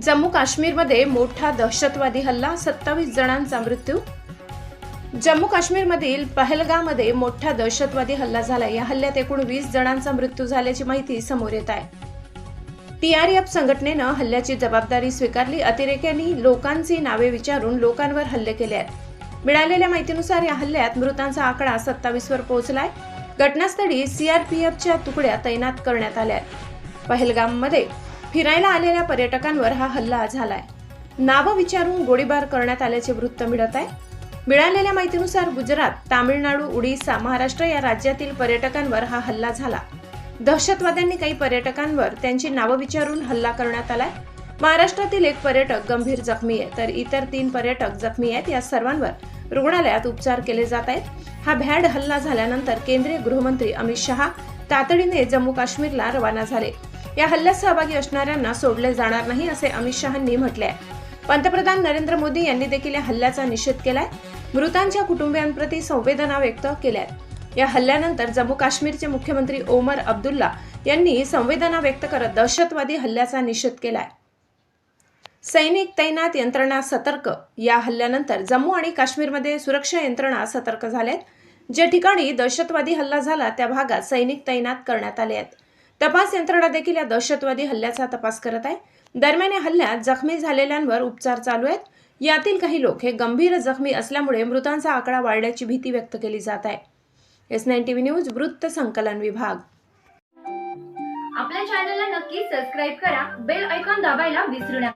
जम्मू काश्मीरमध्ये मोठा दहशतवादी हल्ला सत्तावीस जणांचा मृत्यू. जम्मू काश्मीरमधील पहलगाममध्ये मोठा दहशतवादी हल्ला झाला. या हल्ल्यात एकूण वीस जणांचा मृत्यू झाल्याची माहिती समोर येत आहे. टीआरएफ संघटनेनं हल्ल्याची जबाबदारी स्वीकारली. अतिरेक्यांनी लोकांची नावे विचारून लोकांवर हल्ले केले आहेत. मिळालेल्या माहितीनुसार या हल्ल्यात मृतांचा आकडा सत्तावीसवर पोहोचलाय. घटनास्थळी सीआरपीएफच्या तुकड्या तैनात करण्यात आल्या आहेत. पहलगाममध्ये फिरायला आलेल्या पर्यटकांवर हा हल्ला झालाय. नावं विचारून गोळीबार करण्यात आल्याचे वृत्त मिळत आहे. मिळालेल्या माहितीनुसार गुजरात तामिळनाडू उडीसा महाराष्ट्र या राज्यातील पर्यटकांवर हा हल्ला झाला. दहशतवाद्यांनी काही पर्यटकांवर त्यांची नावं विचारून हल्ला करण्यात आलाय. महाराष्ट्रातील एक पर्यटक गंभीर जखमी आहे तर इतर तीन पर्यटक जखमी आहेत. या सर्वांवर रुग्णालयात उपचार केले जात आहेत. हा भ्याड हल्ला झाल्यानंतर केंद्रीय गृहमंत्री अमित शहा तातडीने जम्मू काश्मीरला रवाना झाले. या हल्ल्यात सहभागी असणाऱ्यांना सोडले जाणार नाही असे अमित शहांनी म्हटले आहे. पंतप्रधान नरेंद्र मोदी यांनी देखील या हल्ल्याचा निषेध केलाय. मृतांच्या कुटुंबियांप्रती संवेदना व्यक्त केल्या आहेत या हल्ल्यानंतर जम्मू काश्मीरचे मुख्यमंत्री ओमर अब्दुल्ला यांनी संवेदना व्यक्त करत दहशतवादी हल्ल्याचा निषेध केलाय. सैनिक तैनात यंत्रणा सतर्क. या हल्ल्यानंतर जम्मू आणि काश्मीरमध्ये सुरक्षा यंत्रणा सतर्क झाल्यात. ज्या ठिकाणी दहशतवादी हल्ला झाला त्या भागात सैनिक तैनात करण्यात आले आहेत. तपास यंत्रणा देखील या दहशतवादी हल्ल्याचा तपास करत आहे. दरम्यान या हल्ल्यात जखमी झालेल्यांवर उपचार चालू आहेत. यातील काही लोक हे गंभीर जखमी असल्यामुळे मृतांचा आकडा वाढण्याची भीती व्यक्त केली जात आहे. एस नाईन टीव्ही न्यूज वृत्त संकलन विभाग. आपल्या चॅनलला नक्की सबस्क्राईब करा. बेल ऐकॉन दाबायला विसरू नका.